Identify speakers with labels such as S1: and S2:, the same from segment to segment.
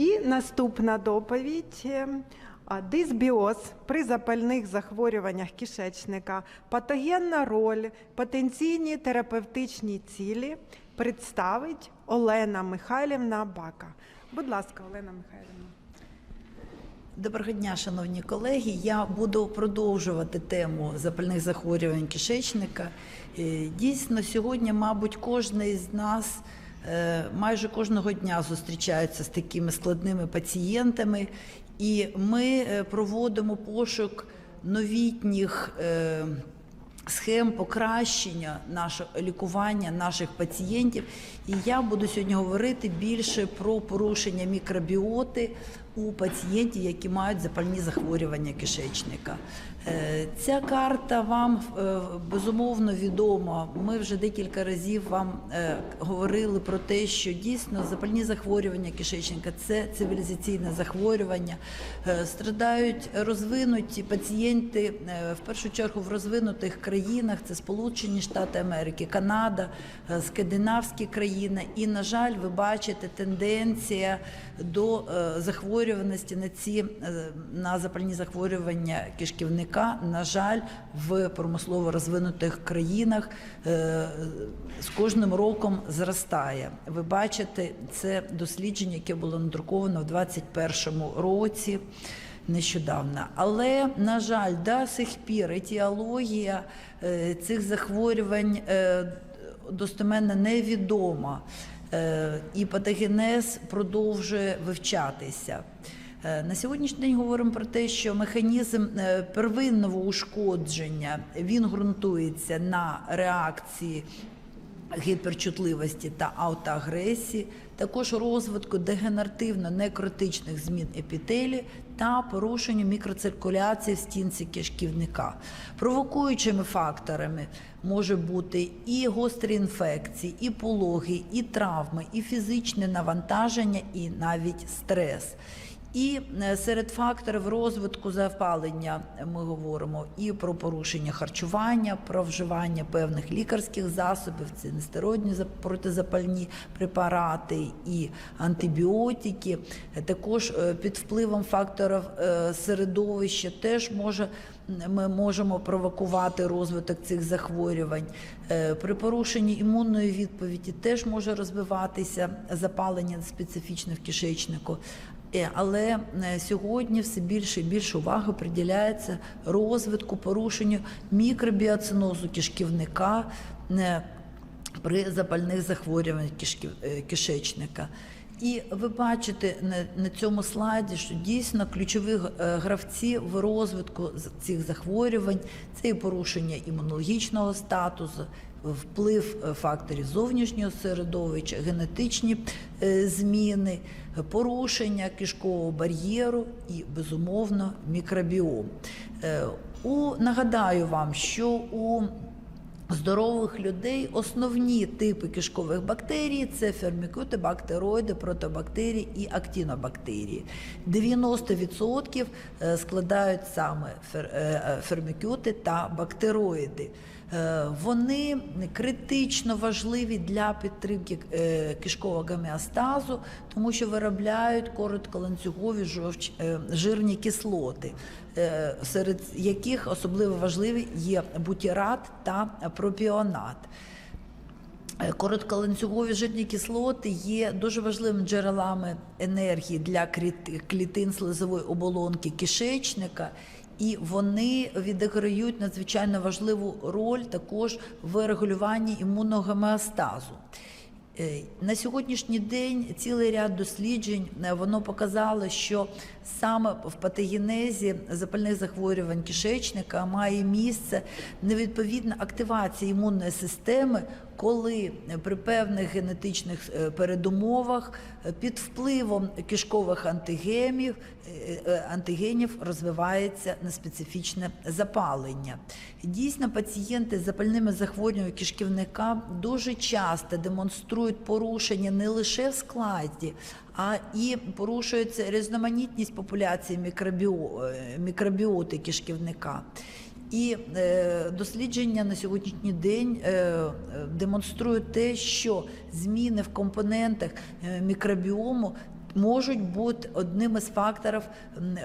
S1: І наступна доповідь. е, Дисбіоз при запальних захворюваннях кишечника, патогенна роль, потенційні терапевтичні цілі представить Олена Михайлівна Бака. Будь ласка, Олена Михайлівна.
S2: Доброго дня, шановні колеги. Я буду продовжувати тему запальних захворювань кишечника. Е, Дійсно, сьогодні, мабуть, кожен із нас майже кожного дня зустрічаються з такими складними пацієнтами, і ми е, проводимо пошук новітніх. е, Схем покращення нашого лікування наших пацієнтів, і я буду сьогодні говорити більше про порушення мікробіоти у пацієнтів, які мають запальні захворювання кишечника. Е, Ця карта вам е, безумовно відома. Ми вже декілька разів вам е, говорили про те, що дійсно запальні захворювання кишечника це цивілізаційне захворювання. Страдають розвинуті пацієнти в першу чергу в розвинутих країнах. Це Сполучені Штати Америки, Канада, скандинавські країни. І, на жаль, ви бачите тенденція до е, захворюваності на ці е, на запальні захворювання кишківника. На жаль, в промислово розвинутих країнах е, з кожним роком зростає. Ви бачите, це дослідження, яке було надруковано в 2021 році. Нещодавно, але на жаль, до сих пір етіологія е, цих захворювань достеменно невідома, і патогенез продовжує вивчатися. Е, На сьогоднішній день говоримо про те, що механізм е, первинного ушкодження він ґрунтується на реакції гіперчутливості та аутоагресії, також розвитку дегенеративно-некротичних змін епітелі та порушенню мікроциркуляції в стінці кишківника. Провокуючими факторами може бути і гострі інфекції, і пологи, і травми, і фізичне навантаження, і навіть стрес. І е, серед факторів розвитку запалення ми говоримо і про порушення харчування, про вживання певних лікарських засобів, це нестероїдні зап- протизапальні препарати і антибіотики. Також е, під впливом факторів е, середовища теж може ми можемо провокувати розвиток цих захворювань. При порушенні імунної відповіді теж може розвиватися запалення специфічне в кишечнику. Е, Але е, сьогодні все більше і більше уваги приділяється розвитку, порушенню мікробіоцинозу кишківника е, при запальних захворюваннях кишечника. І ви бачите на, цьому слайді, що дійсно ключові е, гравці в розвитку цих захворювань це і порушення імунологічного статусу, вплив е, факторів зовнішнього середовища, генетичні е, зміни, порушення кишкового бар'єру і безумовно мікробіом. У нагадаю вам, що у здорових людей основні типи кишкових бактерій це фермікути, бактероїди, протобактерії і актінобактерії. 90% е, складають саме е, е, фермікути та бактероїди. Вони критично важливі для підтримки кишкового гомеостазу, тому що виробляють коротколанцюгові жирні кислоти, серед яких особливо важливі є бутірат та пропіонат. Е, Коротколанцюгові жирні кислоти є дуже важливими джерелами енергії для кліт- клітин слизової оболонки кишечника, і вони відіграють надзвичайно важливу роль також в регулюванні імунного гомеостазу. Е, На сьогоднішній день цілий ряд досліджень е, воно показало, що саме в патогенезі запальних захворювань кишечника має місце невідповідна активація імунної системи, коли при певних генетичних е, передумовах е, під впливом кишкових антигенів, е, антигенів розвивається неспецифічне запалення. Дійсно, пацієнти з запальними захворюваннями кишківника дуже часто демонструють порушення не лише в складі, а і порушується різноманітність популяції мікробіо, мікробіоти кишківника. І е, дослідження на сьогоднішній день е, демонструють те, що зміни в компонентах е, мікробіому можуть бути одним із факторів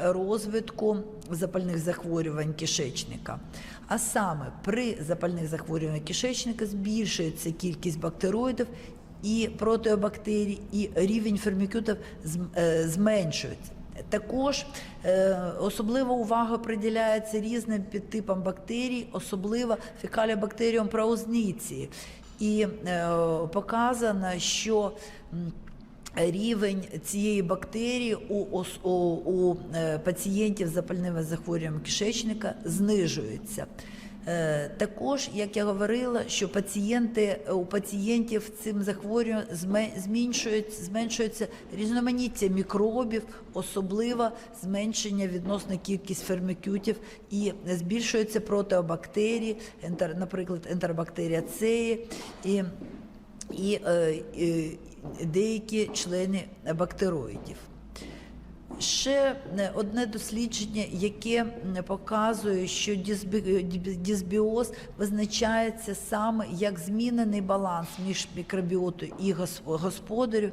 S2: розвитку запальних захворювань кишечника. А саме при запальних захворюваннях кишечника збільшується кількість бактероїдів і протеобактерій, і рівень фермікютів зм- зменшується. Також е, особлива увага приділяється різним підтипам бактерій, особливо фекалібактеріум праузниці. І е, показано, що рівень цієї бактерії у, у, у е, пацієнтів з запальними захворюваннями кишечника знижується. Е, Також, як я говорила, що пацієнти у пацієнтів цим захворюванням зме- зменшується, зменшується різноманіття мікробів, особливо зменшення відносно кількість фермікютів і збільшуються протеобактерії, ентер, наприклад, ентеробактерія цеї і, і, е, і деякі члени бактероїдів. Ще е, одне дослідження, яке показує, що дисбі- дисбіоз визначається саме як змінений баланс між мікробіотою і гос- господарю.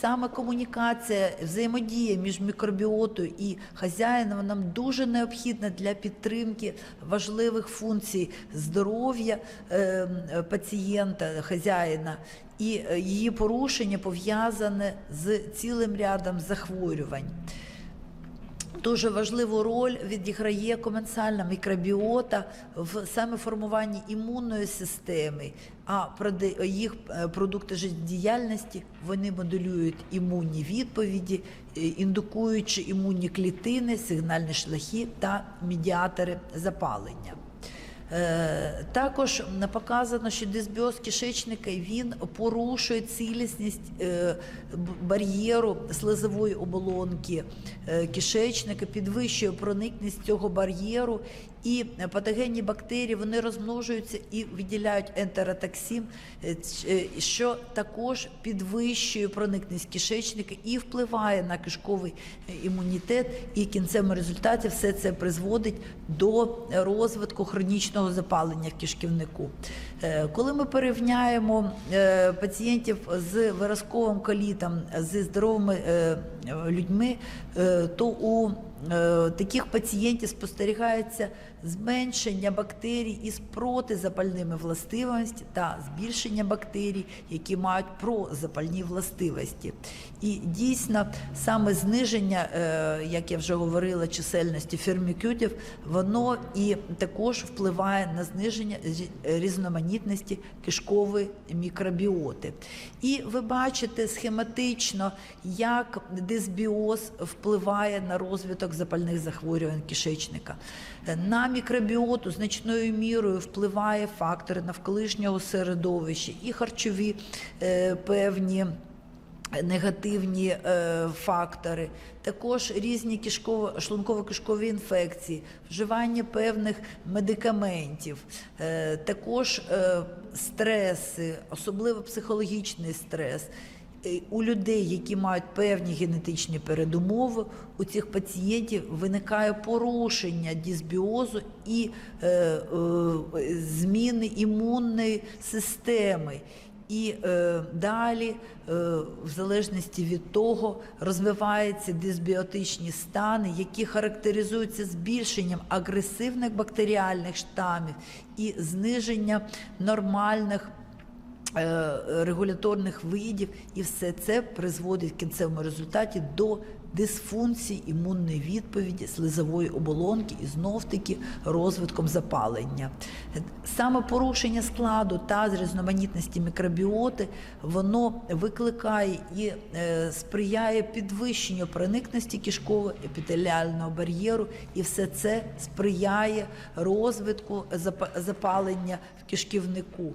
S2: Саме комунікація, взаємодія між мікробіотою і хазяїном нам дуже необхідна для підтримки важливих функцій здоров'я е, пацієнта, хазяїна, і е, її порушення пов'язане з цілим рядом захворювань. Дуже важливу роль відіграє коменсальна мікробіота в саме формуванні імунної системи, а їх е, продукти життєдіяльності вони моделюють імунні відповіді, е, індукуючи імунні клітини, сигнальні шляхи та медіатори запалення. Е, Також показано, що дисбіоз кишечника він порушує цілісність е, бар'єру слизової оболонки е, кишечника, підвищує проникність цього бар'єру, і патогенні бактерії вони розмножуються і виділяють ентеротоксин, е, е, що також підвищує проникність кишечника і впливає на кишковий е, імунітет. І в кінцевому результаті все це призводить до розвитку хронічного запалення в кишківнику. Коли ми порівняємо пацієнтів з виразковим колітом зі здоровими людьми, то у таких пацієнтів спостерігається зменшення бактерій із протизапальними властивостями та збільшення бактерій, які мають прозапальні властивості. І дійсно саме зниження, е, як я вже говорила, чисельності фермікютів, воно і також впливає на зниження різноманітності кишкової мікробіоти. І ви бачите схематично, як дисбіоз впливає на розвиток запальних захворювань кишечника. На мікробіоту значною мірою впливає фактори навколишнього середовища і харчові е, певні негативні е, фактори, також різні шлунково-кишкові інфекції, вживання певних медикаментів, е, також е, стреси, особливо психологічний стрес. Е, У людей, які мають певні генетичні передумови, у цих пацієнтів виникає порушення дисбіозу і е, е, зміни імунної системи. І е, далі, е, в залежності від того, розвиваються дисбіотичні стани, які характеризуються збільшенням агресивних бактеріальних штамів і зниження нормальних регуляторних видів, і все це призводить в кінцевому результаті до дисфункції імунної відповіді слизової оболонки і знов таки розвитком запалення. Саме порушення складу та різноманітності мікробіоти воно викликає і е, сприяє підвищенню проникності кишкового епітеліального бар'єру, і все це сприяє розвитку запа- запалення в кишківнику.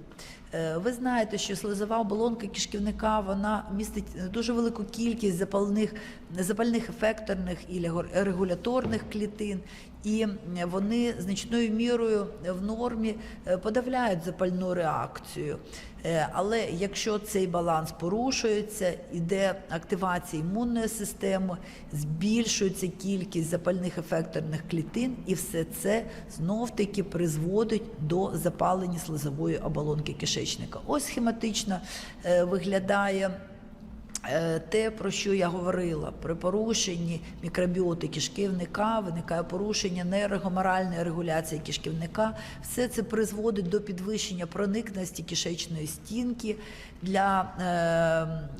S2: Е, Ви знаєте, що слизова оболонка кишківника вона містить дуже велику кількість запальних, запальних ефекторних і регуляторних клітин, і вони значною мірою в нормі е, подавляють запальну реакцію. Е, Але якщо цей баланс порушується, іде активація імунної системи, збільшується кількість запальних ефекторних клітин, і все це знов-таки призводить до запалення слизової оболонки кишечника. Ось схематично е, виглядає Те, про що я говорила, при порушенні мікробіоти кишківника виникає порушення нейрогоморальної регуляції кишківника. Все це призводить до підвищення проникності кишечної стінки для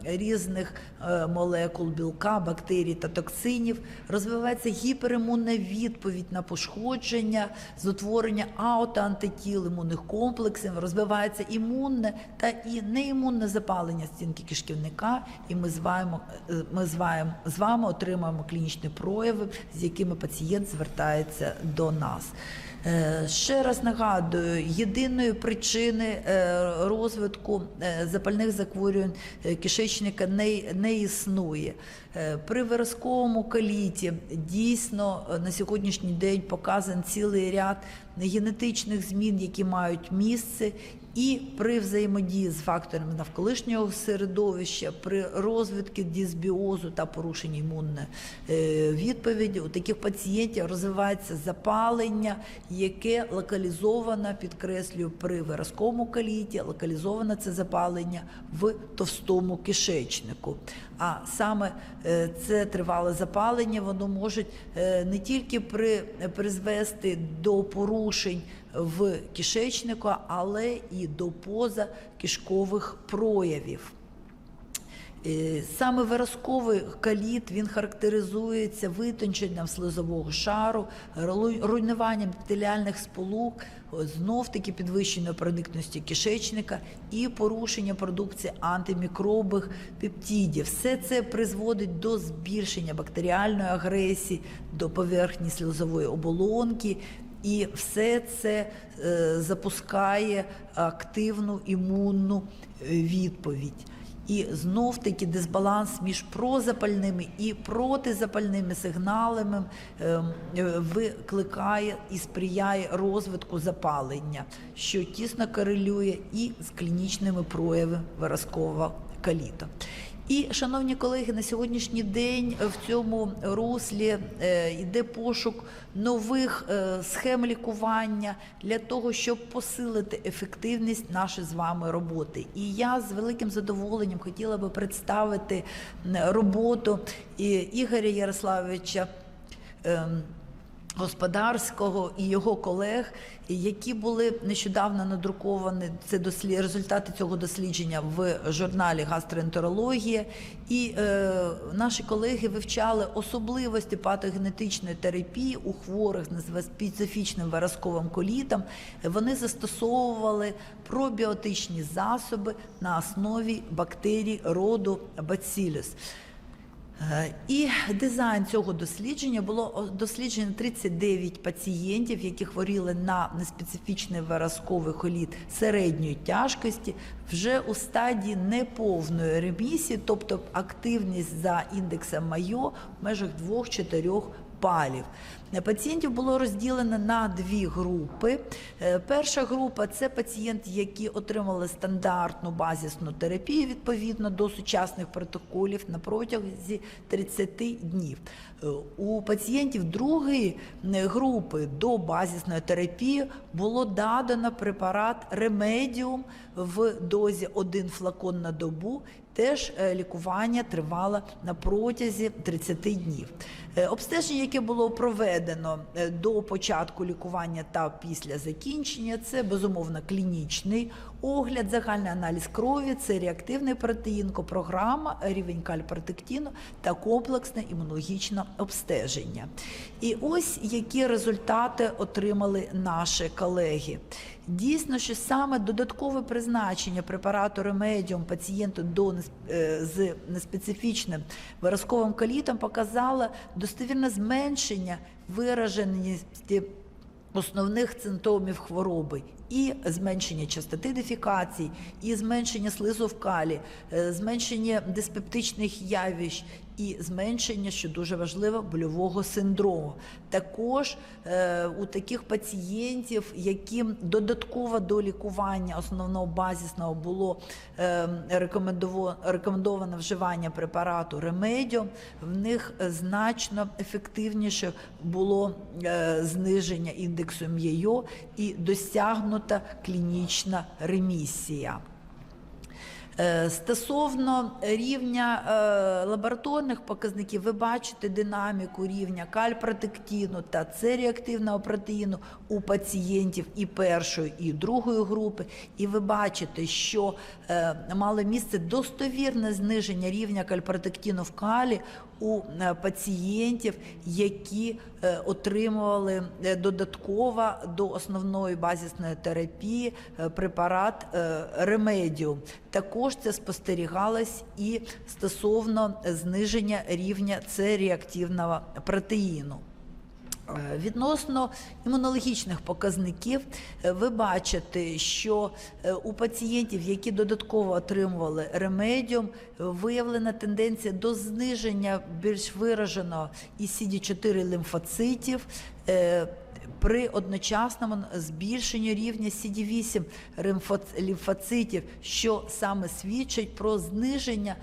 S2: е, різних е, молекул білка, бактерій та токсинів. Розвивається гіперімунна відповідь на пошкодження з утворення аутоантитіл імунних комплексів, розвивається імунне та і неімунне запалення стінки кишківника, і ми з вами, е, ми з вами, з вами отримаємо клінічні прояви, з якими пацієнт звертається до нас. Е, Ще раз нагадую, єдиної причини е, розвитку запальних захворювань кишечника не, не існує. При виразковому коліті дійсно на сьогоднішній день показан цілий ряд генетичних змін, які мають місце, і при взаємодії з факторами навколишнього середовища, при розвитку дисбіозу та порушенні імунної е, відповіді у таких пацієнтів розвивається запалення, яке локалізовано, підкреслюю, при виразковому коліті, локалізовано це запалення в товстому кишечнику. А саме е, це тривале запалення, воно може е, не тільки при, призвести до порушень в кишечнику, але і до позакишкових проявів. Е, Саме виразковий каліт він характеризується витонченням слизового шару, руйнуванням епітеліальних сполук, знов таки підвищеною проникності кишечника і порушення продукції антимікробних пептидів. Все це призводить до збільшення бактеріальної агресії, до поверхні слизової оболонки. І все це е, запускає активну імунну е, відповідь. І знов таки дисбаланс між прозапальними і протизапальними сигналами е, викликає і сприяє розвитку запалення, що тісно корелює і з клінічними проявами виразкового каліта. І, шановні колеги, на сьогоднішній день в цьому руслі е, йде пошук нових е, схем лікування для того, щоб посилити ефективність нашої з вами роботи. І я з великим задоволенням хотіла би представити роботу Ігоря Ярославовича. Господарського і його колег, які були нещодавно надруковані це дослід, результати цього дослідження в журналі гастроентерологія. І е, наші колеги вивчали особливості патогенетичної терапії у хворих з специфічним виразковим колітом. Вони застосовували пробіотичні засоби на основі бактерій роду Bacillus. Е, І дизайн цього дослідження було досліджено 39 пацієнтів, які хворіли на неспецифічний виразковий холіт середньої тяжкості, вже у стадії неповної ремісії, тобто активність за індексом Майо в межах 2-4 балів. Е, Пацієнтів було розділено на дві групи. Е, Перша група це пацієнти, які отримали стандартну базисну терапію відповідно до сучасних протоколів на протязі 30 днів. Е, У пацієнтів другої групи до базисної терапії було дадано препарат Ремедіум в дозі 1 флакон на добу. Теж лікування тривало на протязі 30 днів. Е, Обстеження, яке було проведено е, до початку лікування та після закінчення, це безумовно клінічний огляд, загальний аналіз крові, це реактивний протеїн, копрограма, рівень кальпротектину та комплексне імунологічне обстеження. І ось які результати отримали наші колеги. Дійсно, що саме додаткове призначення препарату ремедіум пацієнту до е, з неспецифічним виразковим калітом показало достовірне зменшення вираженості основних симптомів хвороби. І зменшення частоти дефікацій, і зменшення слизу в калі, е, зменшення диспептичних явищ, і зменшення, що дуже важливо, больового синдрому. Також е, у таких пацієнтів, яким додатково до лікування основного базисного було е, рекомендово- рекомендовано вживання препарату Ремедіум, в них значно ефективніше було е, зниження індексу МЄЙО і досягнута клінічна ремісія. Е, Стосовно рівня е, лабораторних показників, ви бачите динаміку рівня кальпротектину та цереактивного протеїну у пацієнтів і першої, і другої групи. І ви бачите, що е, мало місце достовірне зниження рівня кальпротектину в калі у е, пацієнтів, які е, отримували е, додатково до основної базисної терапії препарат Ремедіум. Також це спостерігалось і стосовно зниження рівня С-реактивного протеїну. Е, Відносно імунологічних показників, е, ви бачите, що е, у пацієнтів, які додатково отримували ремедіум, виявлена тенденція до зниження більш вираженого і CD4 лімфоцитів. При одночасному збільшенні рівня CD8 лімфоцитів, що саме свідчить про зниження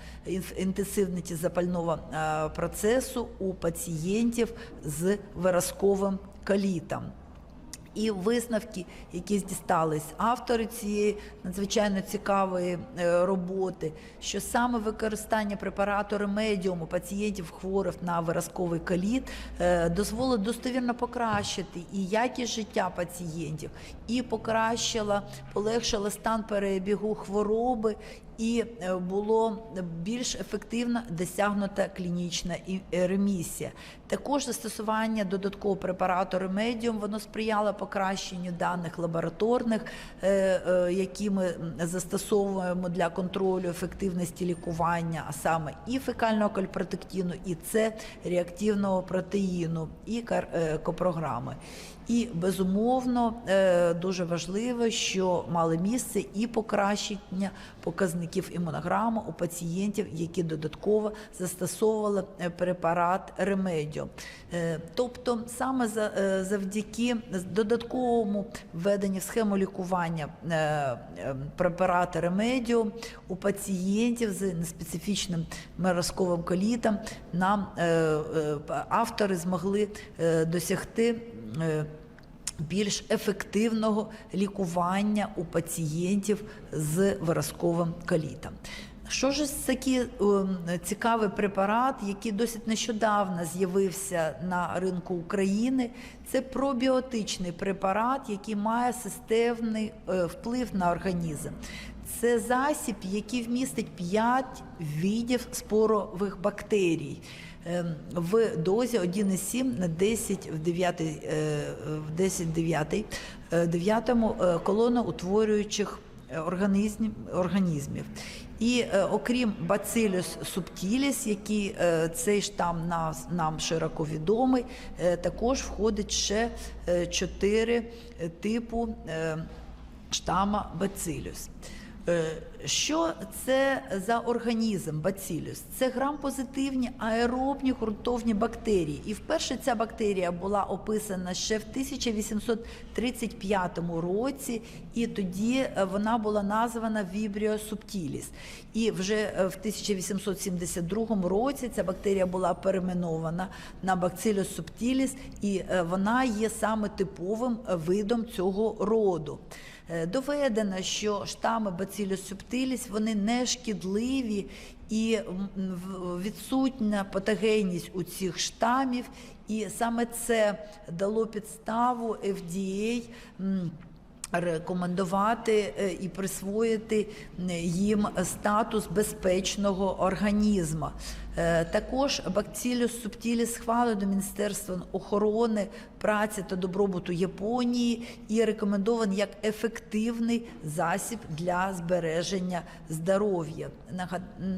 S2: інтенсивності запального е, процесу у пацієнтів з виразковим калітом. І висновки, які дістались автори цієї надзвичайно цікавої е, роботи, що саме використання препарату ремедіуму пацієнтів хворих на виразковий каліт е, дозволить достовірно покращити і якість життя пацієнтів, і покращила, полегшила стан перебігу хвороби, і е, було більш ефективно досягнута клінічна е, ремісія. Також застосування додаткового препарату ремедіум воно сприяло покращенню даних лабораторних, е, які ми застосовуємо для контролю ефективності лікування, а саме і фекального кальпротектину, і це реактивного протеїну, і копрограми. І безумовно е, дуже важливо, що мали місце і покращення показників імунограми у пацієнтів, які додатково застосовували е, препарат Ремедіо. Тобто, саме е, завдяки додатковому введенню в схему лікування препарата Ремедіо у пацієнтів з неспецифічним мерозковим колітом нам автори змогли досягти. Більш ефективного лікування у пацієнтів з виразковим калітом. Що ж такий ем, цікавий препарат, який досить нещодавно з'явився на ринку України? Це пробіотичний препарат, який має системний е, вплив на організм. Це засіб, який вмістить 5 видів спорових бактерій в дозі 1,7 на 10 в 9, е, в 10 9, е, 9 е, колоноутворюючих організм, організмів. І е, окрім Bacillus subtilis, який е, цей штам нас, нам широко відомий, також входить ще чотири типу штама Bacillus. Е, Що це за організм бацилюс? Це грам-позитивні аеробні ґрунтовні бактерії. І вперше ця бактерія була описана ще в 1835 році, і тоді е, вона була названа Vibrio subtilis. І вже е, в 1872 році ця бактерія була перейменована на Bacillus subtilis, і вона є саме типовим видом цього роду. Е, Доведено, що штами Bacillus subtilis вони не шкідливі і відсутня патогенність у цих штамів, і саме це дало підставу FDA рекомендувати е, і присвоїти їм статус безпечного організму. Е, Також Bacillus subtilis схвалено до Міністерства охорони праці та добробуту Японії і рекомендований як ефективний засіб для збереження здоров'я.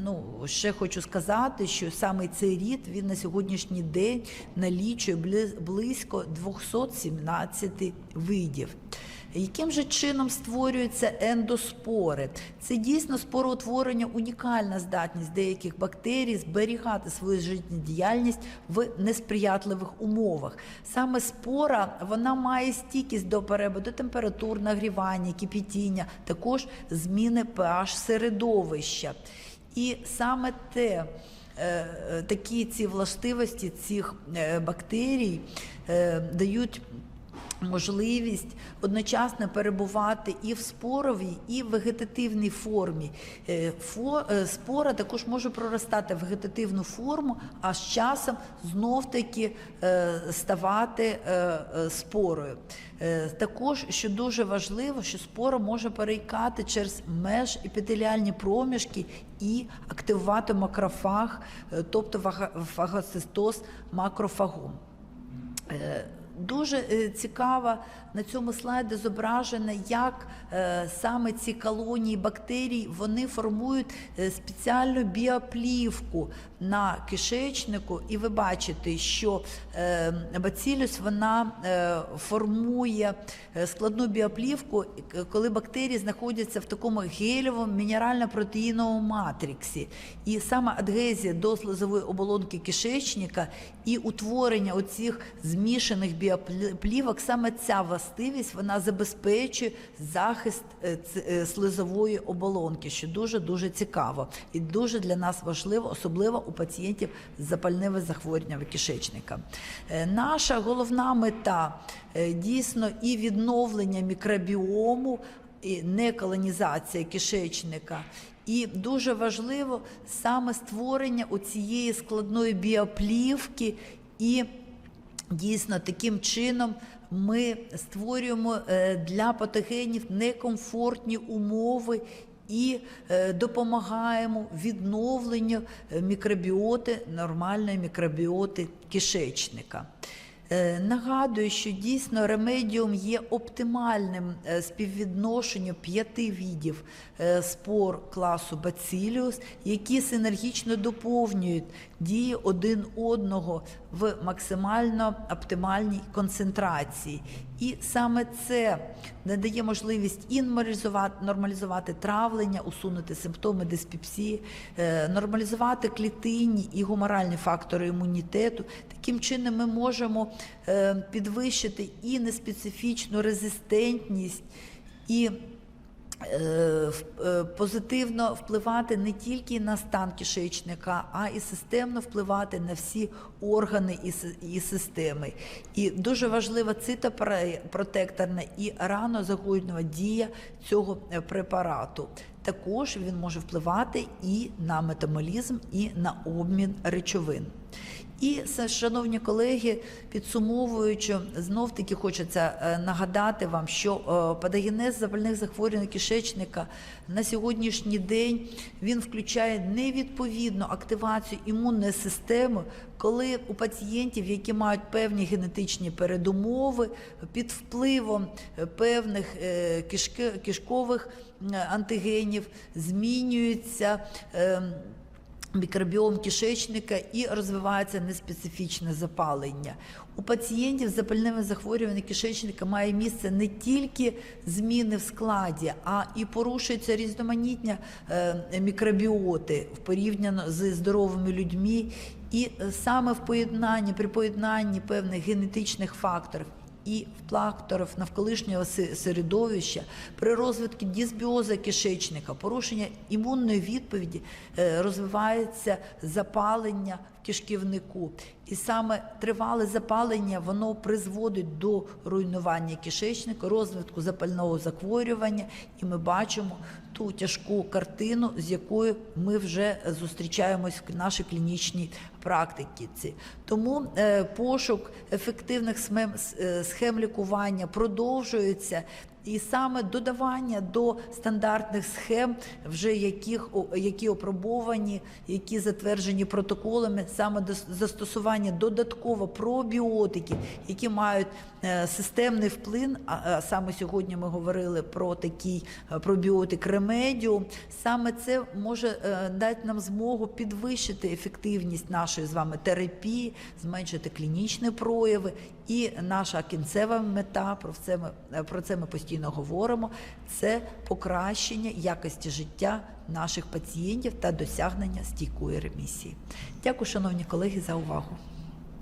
S2: Ну, ще хочу сказати, що саме цей рід він на сьогоднішній день налічує бли- близько 217 видів. Яким же чином створюються ендоспори? Це дійсно спороутворення унікальна здатність деяких бактерій зберігати свою життєдіяльність в несприятливих умовах. Саме спора вона має стійкість до перебуду температур, нагрівання, кипітіння, також зміни pH середовища. І саме те. е, Такі ці властивості цих е, бактерій е, дають можливість одночасно перебувати і в споровій, і в вегетативній формі. Е, е, Спора також може проростати в вегетативну форму, а з часом знов-таки е, ставати спорою. Також, що дуже важливо, що спора може перейкати через меж епітеліальні проміжки і активувати макрофаг, тобто фагоцистоз макрофагом. Дуже е, цікаво на цьому слайді зображено, як е, саме ці колонії бактерій вони формують е, спеціальну біоплівку на кишечнику, і ви бачите, що е, бацилюс вона формує складну біоплівку, коли бактерії знаходяться в такому гелєвому мінерально-протеїновому матриксі. І саме адгезія до слизової оболонки кишечника і утворення оцих змішаних біоплівок, саме ця властивість вона забезпечує захист е, е, слизової оболонки, що дуже дуже цікаво і дуже для нас важливо, особливо у пацієнтів з запальними захворюваннями кишечника. Е, Наша головна мета дійсно і відновлення мікробіому, і не колонізація кишечника. І дуже важливо саме створення у цієї складної біоплівки і Дійсно, таким чином ми створюємо е, для патогенів некомфортні умови і е, допомагаємо відновленню е, мікробіоти, нормальної мікробіоти кишечника. Е, Нагадую, що дійсно ремедіум є оптимальним е, співвідношенням п'яти видів е, спор класу Bacillus, які синергічно доповнюють дії один одного в максимально оптимальній концентрації. І саме це надає можливість і нормалізувати, травлення, усунути симптоми диспепсії, нормалізувати клітинні і гуморальні фактори імунітету. Таким чином ми можемо е, підвищити і неспецифічну резистентність, і е, е, позитивно впливати не тільки на стан кишечника, а і системно впливати на всі органи і, системи. І дуже важлива цитопротекторна і ранозагоювальна дія цього препарату. Також він може впливати і на метаболізм, і на обмін речовин. І, шановні колеги, підсумовуючи, знов таки хочеться е, нагадати вам, що е, патогенез запальних захворювань кишечника на сьогоднішній день він включає невідповідну активацію імунної системи, коли у пацієнтів, які мають певні генетичні передумови, під впливом е, певних кишкових антигенів змінюється. Мікробіом кишечника і розвивається неспецифічне запалення. У пацієнтів з запальними захворюваннями кишечника має місце не тільки зміни в складі, а і порушується різноманітня е, мікробіоти в порівняно з здоровими людьми. І е, саме в поєднанні, при поєднанні певних генетичних факторів і факторів навколишнього середовища, при розвитку дисбіоза кишечника, порушення імунної відповіді е, розвивається запалення в кишківнику. І саме тривале запалення воно призводить до руйнування кишечника, розвитку запального захворювання, і ми бачимо ту тяжку картину, з якою ми вже зустрічаємось в нашій клінічній практиці. Тому е, пошук ефективних е, схем лікування продовжується. І саме додавання до стандартних схем, вже яких які опробовані, які затверджені протоколами, саме застосування додатково пробіотиків, які мають е, системний вплив. А, а саме сьогодні ми говорили про такий е, пробіотик ремедіум. Саме це може е, дати нам змогу підвищити ефективність нашої з вами терапії, зменшити клінічні прояви. І наша кінцева мета, про це ми е, про це ми постійно говоримо. Це покращення якості життя наших пацієнтів та досягнення стійкої ремісії. Дякую, шановні колеги, за увагу.